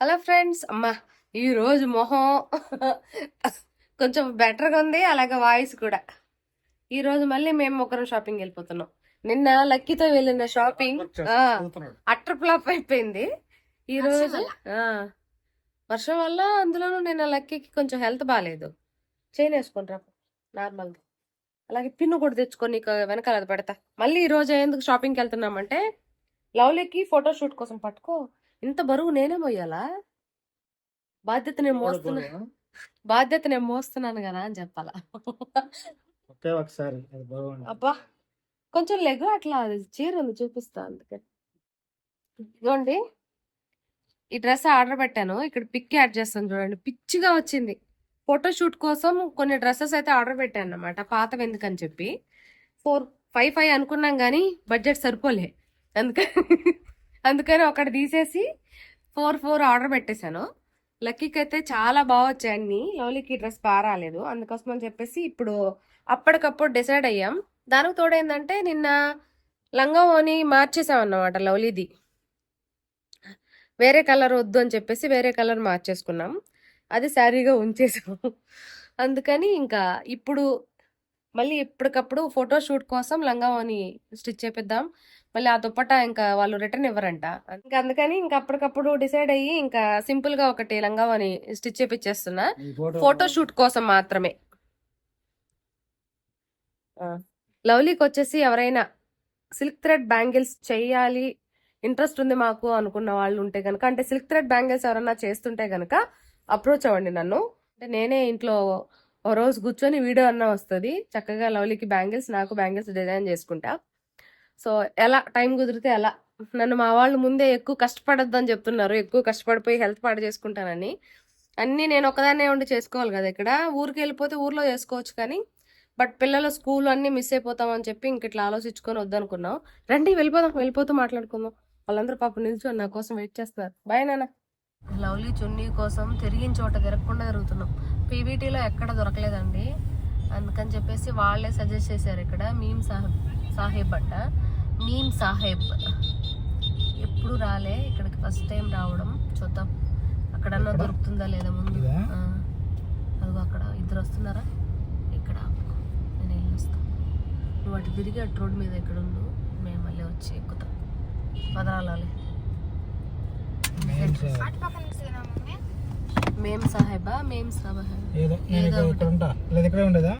Hello friends అమ్మా ఈ రోజు మొహం కొంచెం బెటర్గా ఉంది అలాగే వాయిస్ కూడా. ఈ రోజు మళ్ళీ మేము ఒకరం షాపింగ్ వెళ్ళిపోతున్నాం. నిన్న లక్కీతో వెళ్ళిన షాపింగ్ అట్టర్ ఫ్లాప్ అయిపోయింది. ఈ రోజు ఆ, వర్షం వల్ల అందులోనూ నిన్న లక్కీకి కొంచెం హెల్త్ బాగాలేదు చైన్ వేసుకుంటా నార్మల్ అలాగే పిన్ను కూడా తెచ్చుకొని నీకు వెనకాల అది పెడతా. మళ్ళీ ఈ రోజు ఎందుకు షాపింగ్కి వెళ్తున్నామంటే లవ్లీకి ఫోటో షూట్ కోసం పట్టుకో ఇంత బరువు నేనే మోయాలా? బాధ్యత నేను మోస్తున్నా బాధ్యత నేను మోస్తున్నాను కదా అని చెప్పాలా? ఒకే ఒకసారి అబ్బా! కొంచెం లెగు అట్లా అది చీర ఉంది చూపిస్తా అందుకని ఇదిగోండి. ఈ డ్రెస్ ఆర్డర్ పెట్టాను. ఇక్కడ పిక్ యాడ్ చేస్తాను చూడండి. పిచ్చిగా వచ్చింది. ఫోటో షూట్ కోసం కొన్ని డ్రెస్సెస్ అయితే ఆర్డర్ పెట్టాను అనమాట పాతవి ఎందుకని చెప్పి. ఫోర్ ఫైవ్ ఫైవ్ అనుకున్నాం కానీ బడ్జెట్ సరిపోలే. అందుకని అందుకని ఒకటి తీసేసి ఫోర్ ఫోర్ ఆర్డర్ పెట్టేశాను. లక్కీకి అయితే చాలా బాగా వచ్చాయన్ని లవ్లీకి డ్రెస్ బాగా రాలేదు. అందుకోసం అని చెప్పేసి ఇప్పుడు అప్పటికప్పుడు డిసైడ్ అయ్యాం. దానికి తోడైందంటే నిన్న లంగా ఓని మార్చేసాం అన్నమాట లవ్లీది. వేరే కలర్ వద్దు అని చెప్పేసి వేరే కలర్ మార్చేసుకున్నాం. అది శారీగా ఉంచేసాం. అందుకని ఇంకా ఇప్పుడు మళ్ళీ ఎప్పటికప్పుడు ఫోటో షూట్ కోసం లంగా స్టిచ్ చేపిద్దాం. మళ్ళీ ఆ దుప్పట ఇంకా వాళ్ళు రిటర్న్ ఇవ్వరంట. ఇంకా అందుకని ఇంకా అప్పటికప్పుడు డిసైడ్ అయ్యి ఇంకా సింపుల్గా ఒకటి లంగా ఓని స్టిచ్ చేపించేస్తున్నా ఈ ఫోటో ఫోటో షూట్ కోసం మాత్రమే. లవ్లీకి వచ్చేసి ఎవరైనా సిల్క్ థ్రెడ్ బ్యాంగిల్స్ చేయాలి ఇంట్రెస్ట్ ఉంది మాకు అనుకున్న వాళ్ళు ఉంటే కనుక అంటే సిల్క్ థ్రెడ్ బ్యాంగిల్స్ ఎవరైనా చేస్తుంటే కనుక అప్రోచ్ అవ్వండి నన్ను. అంటే నేనే ఇంట్లో ఓ రోజు కూర్చొని వీడియో అన్న వస్తుంది. చక్కగా లవ్లీకి బ్యాంగిల్స్ నాకు బ్యాంగిల్స్ డిజైన్ చేసుకుంటా. సో ఎలా టైం కుదిరితే ఎలా నన్ను మా వాళ్ళు ముందే ఎక్కువ కష్టపడొద్దని చెప్తున్నారు. ఎక్కువ కష్టపడిపోయి హెల్త్ పాడు చేసుకుంటానని. అన్నీ నేను ఒకదాన్నే ఉండి చేసుకోవాలి కదా ఇక్కడ. ఊరికి వెళ్ళిపోతే ఊర్లో చేసుకోవచ్చు కానీ బట్ పిల్లల స్కూల్ అన్నీ మిస్ అయిపోతాం అని చెప్పి ఇంక ఇట్లా ఆలోచించుకొని వద్దనుకున్నాం. రండి వెళ్ళిపోదాం వెళ్ళిపోతూ మాట్లాడుకుందాం. వాళ్ళందరూ పాప నిల్చొని నా కోసం వెయిట్ చేస్తున్నారు. బాయ్ నాన్న. లవ్లీ చున్నీ కోసం తిరిగిన చోట తిరగకుండా తిరుగుతున్నాం. పీవీటీలో ఎక్కడ దొరకలేదండి. అందుకని చెప్పేసి వాళ్ళే సజెస్ట్ చేశారు ఇక్కడ. మీమ్ సాహెబ్ సాహెబ్ అట్ట మీమ్ సాహెబ్. ఎప్పుడు రాలే ఇక్కడికి ఫస్ట్ టైం రావడం. చూద్దాం. అక్కడన్నా? దొరుకుతుందా లేదా ముందు. అదిగో అక్కడ ఇద్దరు వస్తున్నారా? ఇక్కడ నేను వెళ్ళి వస్తాను నువ్వు అటు తిరిగి అటు రోడ్ మీద ఎక్కడ ఉండు మేము మళ్ళీ వచ్చి ఎక్కుతాం. పదరాలి. మేం సాహెబా. మేం సాహెబా? ఏదో ఇక్కడే ఉండేదా?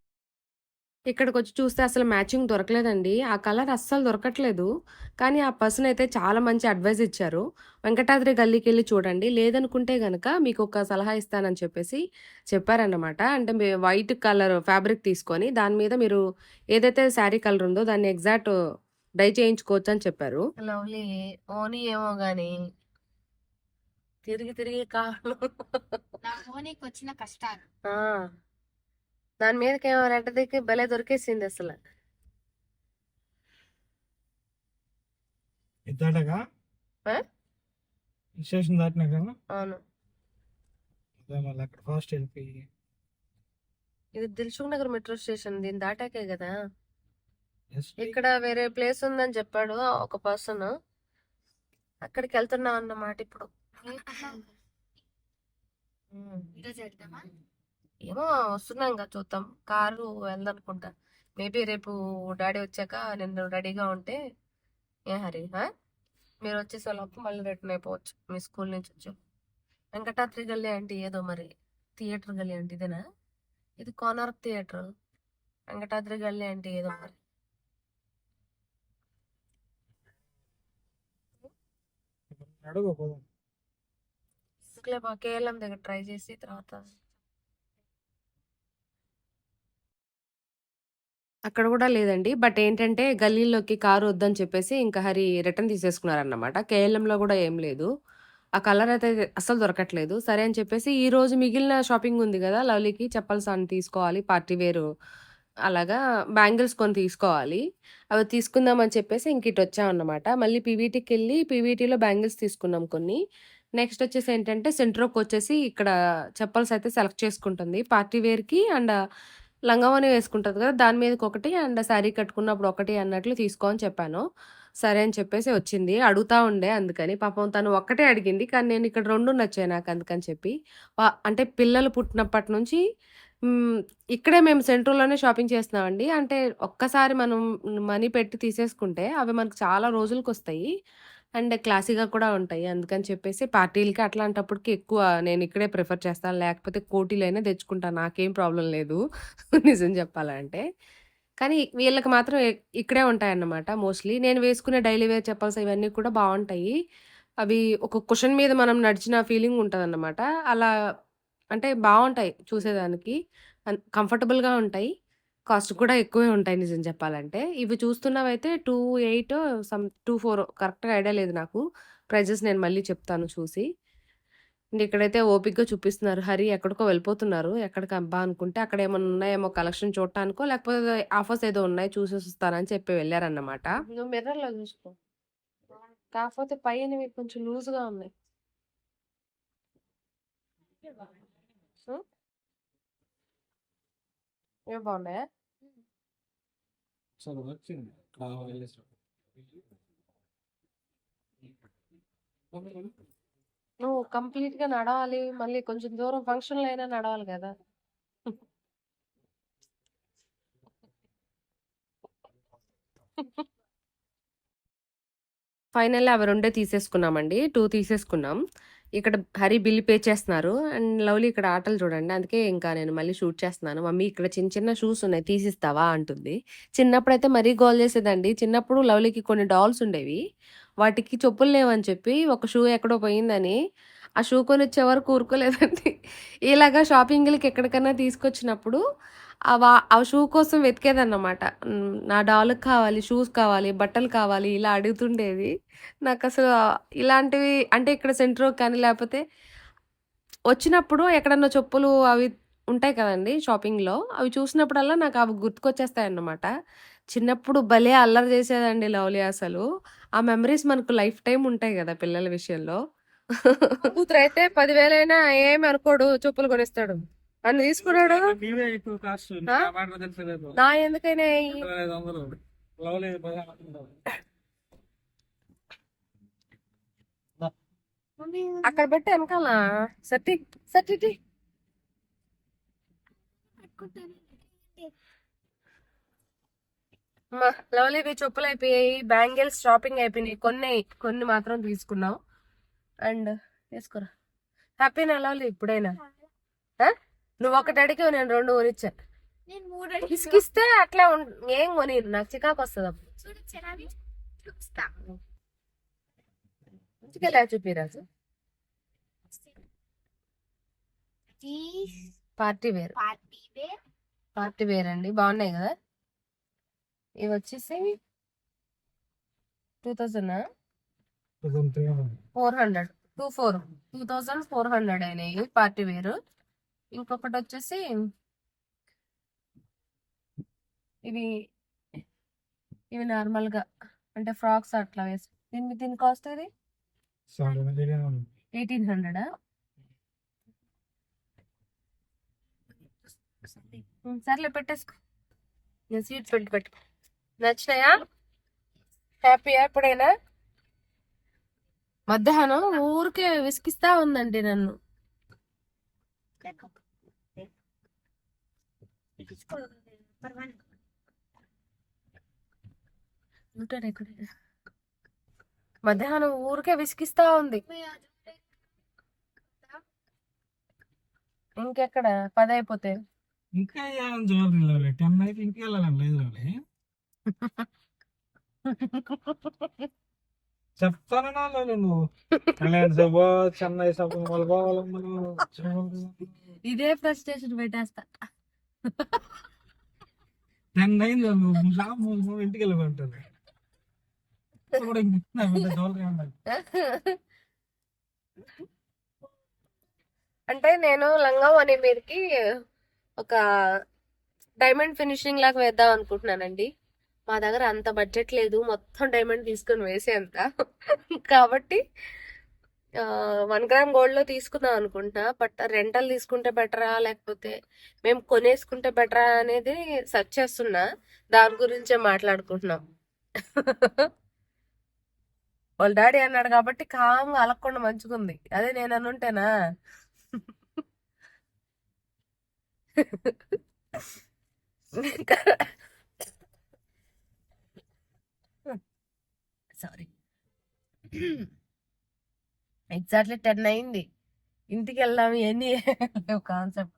ఇక్కడికి వచ్చి చూస్తే అసలు మ్యాచింగ్ దొరకలేదండి. ఆ కలర్ అస్సలు దొరకట్లేదు. కానీ ఆ పర్సన్ అయితే చాలా మంచి అడ్వైస్ ఇచ్చారు. వెంకటాద్రి గల్లీకి వెళ్ళి చూడండి. లేదనుకుంటే గనక మీకు ఒక సలహా ఇస్తానని చెప్పేసి చెప్పారన్నమాట. అంటే మీ వైట్ కలర్ ఫ్యాబ్రిక్ తీసుకొని దాని మీద మీరు ఏదైతే శారీ కలర్ ఉందో దాన్ని ఎగ్జాక్ట్ డై చేయించుకోవచ్చు అని చెప్పారు. లవ్లీ. ఓనీ ఏమో గాని తిరిగి తిరిగి కాళ్ళు నా మోనికి వచ్చిన కష్టాలు. ఆ, దాని మీదకి ఏమో రెడ్డ దిక్కి భలే దొరికేసింది అసలు. ఇద్దాటగా? స్టేషన్ దాటినా కదా? అవును. మళ్ళీ అక్కడ ఫాస్ట్ వెళ్ళిపోయి. ఇది దిల్సుఖ్ నగర్ మెట్రో స్టేషన్ దీన్ని దాటాకే కదా? ఇక్కడ వేరే ప్లేస్ ఉందని చెప్పాడు ఒక పర్సన్. అక్కడికి వెళ్తున్నాం అన్నమాట ఇప్పుడు. ఏమో వస్తున్నాం కదా చూద్దాం. కారు వెళ్దనుకుంటా. మేబీ రేపు డాడీ వచ్చాక నేను రెడీగా ఉంటే. ఏ హరి? మీరు వచ్చేసే లోపు మళ్ళీ రిటర్న్ అయిపోవచ్చు. మీ స్కూల్ నుంచి వచ్చి వెంకటాద్రి గల్లీ అంటే ఏదో మరి థియేటర్ గల్లీ అంటే ఇదేనా? ఇది కోనార్క్ థియేటర్. వెంకటాద్రి గల్లీ అంటే ఏదో మరి. అడుగు కేఎల్ఎం దగ్గర ట్రై చేసి తర్వాత అక్కడ కూడా లేదండి. బట్ ఏంటంటే గల్లీలోకి కారు వద్దని చెప్పేసి ఇంకా హరి రిటర్న్ తీసేసుకున్నారన్నమాట. కేఎల్ఎంలో కూడా ఏం లేదు. ఆ కలర్ అయితే అస్సలు దొరకట్లేదు. సరే అని చెప్పేసి ఈ రోజు మిగిలిన షాపింగ్ ఉంది కదా లవ్లీకి చెప్పల్స్ అని తీసుకోవాలి పార్టీ వేరు అలాగా బ్యాంగిల్స్ కొని తీసుకోవాలి. అవి తీసుకుందామని చెప్పేసి ఇంక ఇటు వచ్చామన్నమాట. మళ్ళీ పీవీటీకి వెళ్ళి పీవీటీలో బ్యాంగిల్స్ తీసుకున్నాం కొన్ని. నెక్స్ట్ వచ్చేసి ఏంటంటే సెంట్రోకి వచ్చేసి ఇక్కడ చెప్పల్స్ అయితే సెలెక్ట్ చేసుకుంటుంది. పార్టీ వేర్కి అండ్ లంగావని వేసుకుంటుంది కదా దాని మీదకి ఒకటి అండ్ శారీ కట్టుకున్నప్పుడు ఒకటి అన్నట్లు తీసుకోని చెప్పాను. సరే అని చెప్పేసి వచ్చింది. అడుగుతా ఉండే అందుకని. పాపం తను ఒక్కటే అడిగింది. కానీ నేను ఇక్కడ రెండు నచ్చాయి నాకు అందుకని చెప్పి. అంటే పిల్లలు పుట్టినప్పటి నుంచి ఇక్కడే మేము సెంట్రల్లోనే షాపింగ్ చేస్తున్నామండి. అంటే ఒక్కసారి మనం మనీ పెట్టి తీసేసుకుంటే అవి మనకు చాలా రోజులకు వస్తాయి అండ్ క్లాసీగా కూడా ఉంటాయి. అందుకని చెప్పేసి పార్టీలకి అట్లాంటప్పటికి ఎక్కువ నేను ఇక్కడే ప్రిఫర్ చేస్తాను. లేకపోతే కోటీలైనా తెచ్చుకుంటాను నాకేం ప్రాబ్లం లేదు నిజం చెప్పాలంటే. కానీ వీళ్ళకి మాత్రం ఇక్కడే ఉంటాయన్నమాట మోస్ట్లీ. నేను వేసుకునే డైలీ వేర్ చెప్పల్స్ ఇవన్నీ కూడా బాగుంటాయి. అవి ఒక కుషన్ మీద మనం నడిచిన ఫీలింగ్ ఉంటుందన్నమాట. అలా అంటే బాగుంటాయి చూసేదానికి. కంఫర్టబుల్గా ఉంటాయి. కాస్ట్ కూడా ఎక్కువే ఉంటాయి నిజం చెప్పాలంటే. ఇవి చూస్తున్నవైతే two eight some two four కరెక్ట్గా ఐడియా లేదు నాకు. ప్రైజెస్ నేను మళ్ళీ చెప్తాను చూసి. అండ్ ఇక్కడైతే ఓపిక్గా చూపిస్తున్నారు. హరి ఎక్కడికో వెళ్ళిపోతున్నారు. ఎక్కడికి అబ్బా అనుకుంటే అక్కడ ఏమైనా ఉన్నాయేమో కలెక్షన్ చూడటానికో లేకపోతే ఆఫర్స్ ఏదో ఉన్నాయి చూసేసి వస్తానని చెప్పి వెళ్ళారన్నమాట. నువ్వు మిర్రర్లో చూసుకో. కాకపోతే పైన కొంచెం లూజ్గా ఉన్నాయి ఇవి బాగున్నాయా? సరే వచ్చింది. నువ్వు కంప్లీట్గా నడవాలి మళ్ళీ కొంచెం దూరం ఫంక్షన్లో అయినా నడవాలి కదా. ఫైనల్లీ అవి రెండే తీసేసుకున్నామండి. టూ తీసేసుకున్నాం. ఇక్కడ హరి బిల్ పే చేస్తున్నారు. అండ్ లవ్లీ ఇక్కడ ఆటలు చూడండి. అందుకే ఇంకా నేను మళ్ళీ షూట్ చేస్తున్నాను. మమ్మీ ఇక్కడ చిన్న చిన్న షూస్ ఉన్నాయి. తీసిస్తావా అంటుంది. చిన్నప్పుడైతే మరీ గోల్ చేసేదండి. చిన్నప్పుడు లవ్లీకి కొన్ని డాల్స్ ఉండేవి. వాటికి చెప్పులు లేవని చెప్పి ఒక షూ ఎక్కడో పోయిందని ఆ షూ కొనిచ్చే వరకు ఊరుకోలేదండి. ఇలాగా షాపింగ్లకి ఎక్కడికైనా తీసుకొచ్చినప్పుడు ఆ ఆ షూ కోసం వెతికేదన్నమాట. నా డాల్కి కావాలి షూస్ కావాలి బట్టలు కావాలి ఇలా అడుగుతుండేది. నాకు అసలు ఇలాంటివి అంటే ఇక్కడ సెంటర్ కానీ లేకపోతే వచ్చినప్పుడు ఎక్కడన్నా చెప్పులు అవి ఉంటాయి కదండి షాపింగ్లో అవి చూసినప్పుడల్లా నాకు అవి గుర్తుకొచ్చేస్తాయి అన్నమాట చిన్నప్పుడు భలే అల్లరి చేసేదండి లవ్లీ అసలు. ఆ మెమరీస్ మనకు లైఫ్ టైం ఉంటాయి కదా పిల్లల విషయంలో. కూతురు అయితే పదివేలైనా ఏమి అనుకోడు చెప్పులు కొనిస్తాడు. అన్ని తీసుకున్నాడు. నా ఎందుకైనా. అక్కడ పెట్టి వెనకాల. సట్టి సట్టి లవ్లీవి చెప్పులు అయిపోయాయి బ్యాంగిల్స్ షాపింగ్ అయిపోయినాయి. కొన్ని కొన్ని మాత్రం తీసుకున్నాం అండ్ తీసుకోరా హ్యాపీనా లవ్లీ ఇప్పుడైనా? నువ్వు ఒకటి అడిగావు నేను రెండు కొనిచ్చా. నేను మూడు ఇసుకిస్తే అట్లా ఏం కొని నాకు చికాకు వస్తుంది అప్పుడు. చూడొచ్చని చూపిస్తా. ఇంటికెళ్ళా చూపి Raju. Party wear. Party wear. Party wear అండి బాగున్నాయి కదా? ఇవి వచ్చేసి two thousand two thousand three hundred four hundred two four two thousand four hundred అయినాయి. Party wear. ఇంకొకటి వచ్చేసి ఇవి ఇవి నార్మల్గా అంటే ఫ్రాక్స్ అట్లా వేసి దీని దీని కాస్ట్ హండ్రెడ్ ఎయిటీన్ హండ్రెడా సర్లే పెట్టేసుకో. నేను సీట్ పెట్టి పెట్టు. నచ్చినాయా? హ్యాపీయా ఎప్పుడైనా? మధ్యాహ్నం ఊరికే విసిగిస్తా ఉందండి నన్ను. మధ్యాహ్నం ఊరికే విసిగిస్తా ఉంది. ఇంకెక్కడ? పది అయిపోతే. ఇంకా చూడాలి టెన్ అయితే వెళ్ళాలని లేదు చెప్తానన్నా నువ్వు కళ్యాణ్ సభ చెన్నై సభ ఇదే ఫ్రస్ట్రేషన్ పెట్టేస్తా. టెన్ అయింది ఇంటికి ఉండాలి అంటే నేను లంగావని మీదకి ఒక డైమండ్ ఫినిషింగ్ లాగా వేద్దాం అనుకుంటున్నానండి. మా దగ్గర అంత బడ్జెట్ లేదు. మొత్తం డైమండ్ తీసుకొని వేసేంత కాబట్టి వన్ గ్రామ్ గోల్డ్లో తీసుకుందాం అనుకుంటున్నా. బట్ రెంటల్ తీసుకుంటే బెటరా లేకపోతే మేము కొనేసుకుంటే బెటరా అనేది సెర్చ్ చేస్తున్నా. దాని గురించే మాట్లాడుకుంటున్నాం. వాళ్ళ డాడీ అన్నాడు కాబట్టి కామ్గా అలక్కుండా మంచుకుంది. అదే నేను అనుంటేనా? సారీ. ఎగ్జాక్ట్లీ టెన్ అయింది. ఇంటికి వెళ్దాం ఎన్ని కాన్సెప్ట్.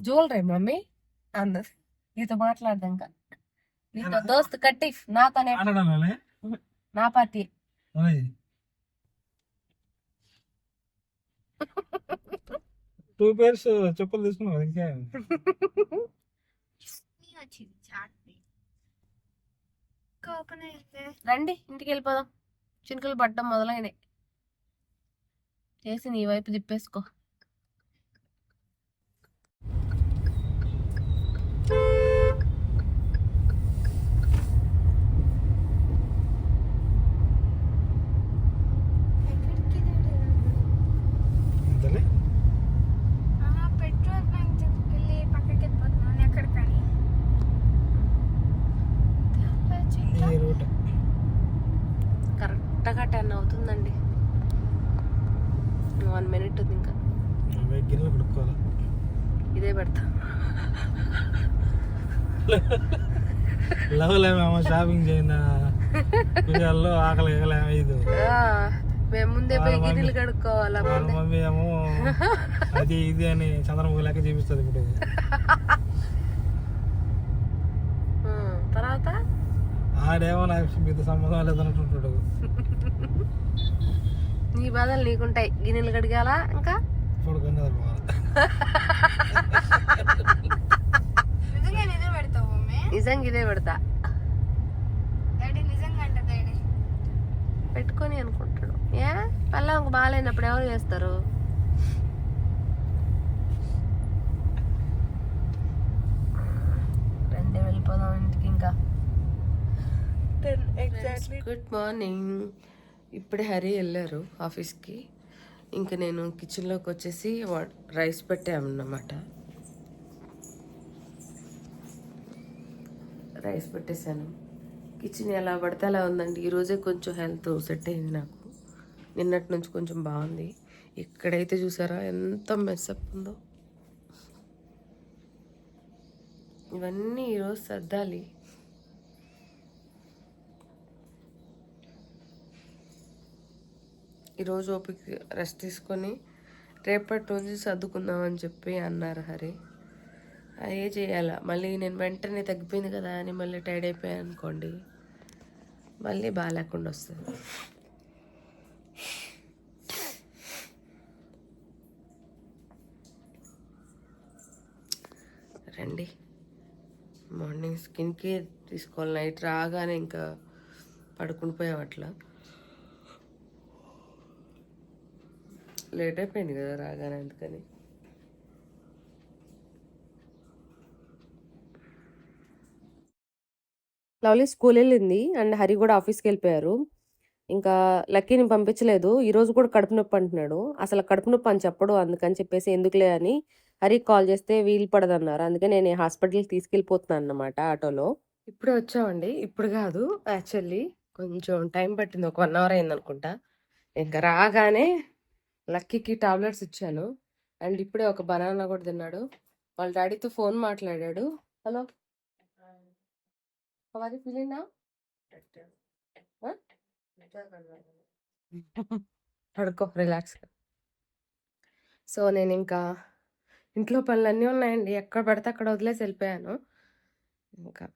Jewellery mummy. అన్నది నీతో మాట్లాడదాం నీతో దోస్త్ కట్టి నాతోనే. నా పార్టీ. టూ పేర్స్ చెప్పులు తీసుకున్నావు ఇంకా రండి ఇంటికి వెళ్ళిపోదాం చినుకులు పడ్డం మొదలైనాయి. చేసి నీ వైపు తిప్పేసుకో ఎక్కడికి అంతలే పెట్రోల్ బంక్ దగ్గరికి వెళ్ళి పక్కకి వెళ్ళిపోతున్నాను ఎక్కడికని ఈ రూట్ కరెక్ట్గా టెన్ అవుతుందండి. వన్ మినిట్ ఉంది ఇంకా. ఇదే పెడతా. లవలేమేమో షాపింగ్ చేయండి పిల్లల్లో ఆకలి ఎగలేమో ఇది ఆ, మేము ముందే పోయి గిన్నెలు కడుక్కోవాలా మమ్మీ ఏమో అది ఇది అని చంద్రముఖి లెక్క చూపిస్తుంది ఇప్పుడు. తర్వాత? ఆడేమో నాకు మీతో సంబంధం లేదన్నట్టుంటాడు నీ బాధలు నీకుంటాయి. గిన్నెలు కడిగాలా ఇంకా? నిజంగా ఇదే పెడతా. పెట్టుకొని అనుకుంటాడు. ఏ? పల్లెంకు బాగాలేనప్పుడు ఎవరు చేస్తారు? రండి వెళ్ళిపోదాం ఇంటికి ఇంకా. గుడ్ మార్నింగ్ ఇప్పుడే హరి వెళ్ళారు ఆఫీస్కి. ఇంకా నేను కిచెన్లోకి వచ్చేసి వా- రైస్ పెట్టామన్నమాట. రైస్ పెట్టేశాను. కిచెన్ ఎలా పడితే అలా ఉందండి. ఈరోజే కొంచెం హెల్త్ సెట్ అయింది నాకు. నిన్నటి నుంచి కొంచెం బాగుంది. ఇక్కడైతే చూసారా ఎంత మెస్సప్ ఉందో. ఇవన్నీ ఈరోజు సర్దాలి. ఈరోజు ఓపిక రెస్ట్ తీసుకొని రేపటి రోజు సర్దుకుందామని చెప్పి అన్నారు హరి. అదే చేయాలా? మళ్ళీ నేను వెంటనే తగ్గిపోయింది కదా అని మళ్ళీ టైర్డ్ అయిపోయాను అనుకోండి. మళ్ళీ బాగాలేకుండా వస్తుంది. రండి. మార్నింగ్ స్కిన్ కేర్ తీసుకోవాలి. నైట్ రాగానే ఇంకా పడుకుని పోయాం లేట్ అయిపోయింది కదా రాగానే అందుకని. లవ్లీ స్కూల్ వెళ్ళింది అండ్ హరి కూడా ఆఫీస్కి వెళ్ళిపోయారు. ఇంకా లక్కీని పంపించలేదు. ఈరోజు కూడా కడుపు నొప్పి అంటున్నాడు. అసలు కడుపు నొప్పి అని చెప్పడు అందుకని చెప్పేసి ఎందుకులే అని హరికి కాల్ చేస్తే వీలు పడదన్నారు. అందుకే నేను హాస్పిటల్కి తీసుకెళ్ళిపోతున్నాను అన్నమాట ఆటోలో. ఇప్పుడే వచ్చామండి. ఇప్పుడు కాదు యాక్చువల్లీ కొంచెం టైం పట్టింది. ఒక వన్ అవర్ అయింది అనుకుంటా ఇంకా రాగానే లక్కీకి టాబ్లెట్స్ ఇచ్చాను. అండ్ ఇప్పుడే ఒక బనానా కూడా తిన్నాడు. వాళ్ళ డాడీతో ఫోన్ మాట్లాడాడు. హలో? హవర్ ఫీలింగ్ పడుకో రిలాక్స్ సో నేను ఇంకా ఇంట్లో పనులన్నీ ఉన్నాయండి. ఎక్కడ పడితే అక్కడ వదిలేసి వెళ్ళిపోయాను. ఇంకా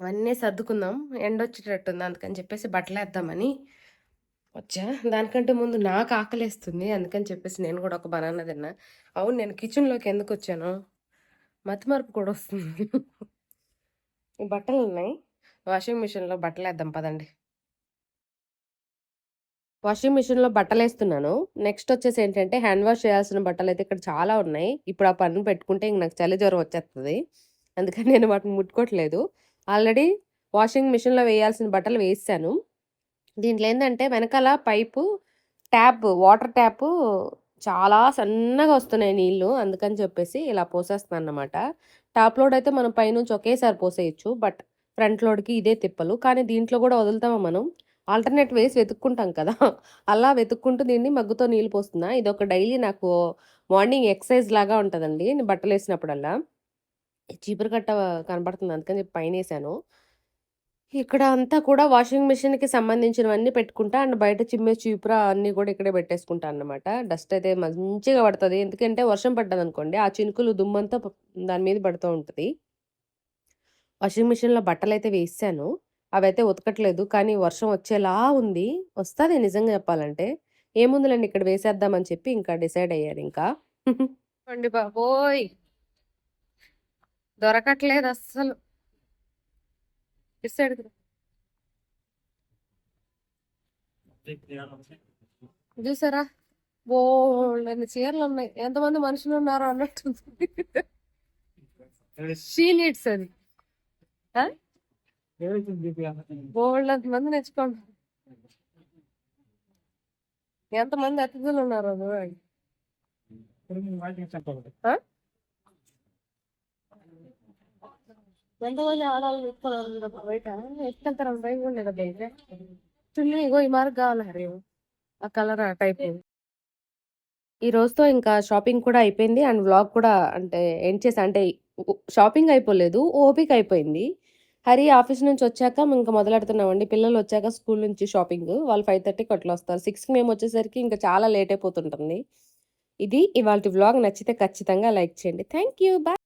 అవన్నీ సర్దుకుందాం. ఎండ వచ్చేటట్టుంది అందుకని చెప్పేసి బట్టలు వేద్దామని వచ్చా దానికంటే ముందు నాకు ఆకలేస్తుంది. అందుకని చెప్పేసి నేను కూడా ఒక బనానా తిన్నా. అవును నేను కిచెన్లోకి ఎందుకు వచ్చాను? మతిమార్పు కూడా వస్తుంది. ఈ బట్టలు ఉన్నాయి. వాషింగ్ మిషన్లో బట్టలు వేద్దాం పదండి. వాషింగ్ మిషన్లో బట్టలు వేస్తున్నాను. నెక్స్ట్ వచ్చేసి ఏంటంటే హ్యాండ్ వాష్ చేయాల్సిన బట్టలు అయితే ఇక్కడ చాలా ఉన్నాయి. ఇప్పుడు ఆ పన్ను పెట్టుకుంటే ఇంక నాకు చలి జ్వరం వచ్చేస్తుంది. అందుకని నేను వాటిని ముట్టుకోవట్లేదు. ఆల్రెడీ వాషింగ్ మిషన్లో వేయాల్సిన బట్టలు వేసాను. దీంట్లో ఏంటంటే వెనకాల పైపు ట్యాప్ వాటర్ ట్యాప్ చాలా సన్నగా వస్తున్నాయి నీళ్ళు అందుకని చెప్పేసి ఇలా పోసేస్తున్నాను అన్నమాట టాప్ లోడ్ అయితే మనం పైనుంచి ఒకేసారి పోసేయచ్చు బట్ ఫ్రంట్ లోడ్కి ఇదే తిప్పలు. కానీ దీంట్లో కూడా వదులుతామా మనం? ఆల్టర్నేట్ వేస్ వెతుక్కుంటాం కదా అలా వెతుక్కుంటూ దీన్ని మగ్గుతో నీళ్ళు పోస్తున్నా. ఇది ఒక డైలీ నాకు మార్నింగ్ ఎక్సర్సైజ్ లాగా ఉంటుందండి నేను బట్టలు వేసినప్పుడల్లా చీపురు కట్ట కనబడుతుంది అందుకని చెప్పి పైన వేసాను ఇక్కడ అంతా కూడా వాషింగ్ మిషన్‌కి సంబంధించినవన్నీ పెట్టుకుంటా. అండ్ బయట చిమ్మే చీపురా అన్నీ కూడా ఇక్కడే పెట్టేసుకుంటా అన్నమాట. డస్ట్ అయితే మంచిగా పడుతుంది ఎందుకంటే వర్షం పడ్డదనుకోండి, ఆ చినుకులు దుమ్మంతా దాని మీద పడుతూ ఉంటుంది వాషింగ్ మిషన్‌లో బట్టలైతే అవి అవైతే ఉతకట్లేదు. కానీ వర్షం వచ్చేలా ఉంది. వస్తుంది నిజంగా చెప్పాలంటే. ఏముందిలండి ఇక్కడ వేసేద్దాం అని చెప్పి ఇంకా డిసైడ్ అయ్యారు ఇంకా బాబోయ్! దొరకట్లేదు అస్సలు. ఇటు సైడ్‌కి రా. చూసారా? చీరలు ఉన్నాయి ఎంతమంది మనుషులున్నారో అన్నట్టుంది. షీ నీడ్స్ అది. ఆ? బోలెడంత మంది నేర్చుకోండి. ఎంతమంది అతిథులు ఉన్నారో అది ఎంతమంది ఆడవాళ్ళు పెట్టుకోవాలి బయట భయం బయట చున్నీ ఇగో ఈ మార్క్ కావాలి ఆ కలర్ ఆ టైప్. ఈ రోజుతో ఇంకా షాపింగ్ కూడా అయిపోయింది అండ్ వ్లాగ్ కూడా అంటే ఎండ్ చేసా అంటే షాపింగ్ అయిపోలేదు ఓపిక అయిపోయింది. హరి ఆఫీస్ నుంచి వచ్చాక ఇంకా మొదలెడుతున్నామండి. పిల్లలు వచ్చాక స్కూల్ నుంచి షాపింగ్. వాళ్ళు ఫైవ్ థర్టీకి అట్లా వస్తారు సిక్స్కి మేము వచ్చేసరికి ఇంకా చాలా లేట్ అయిపోతుంటుంది. ఇది ఇవాళ వ్లాగ్. నచ్చితే ఖచ్చితంగా లైక్ చేయండి. Thank you. బాయ్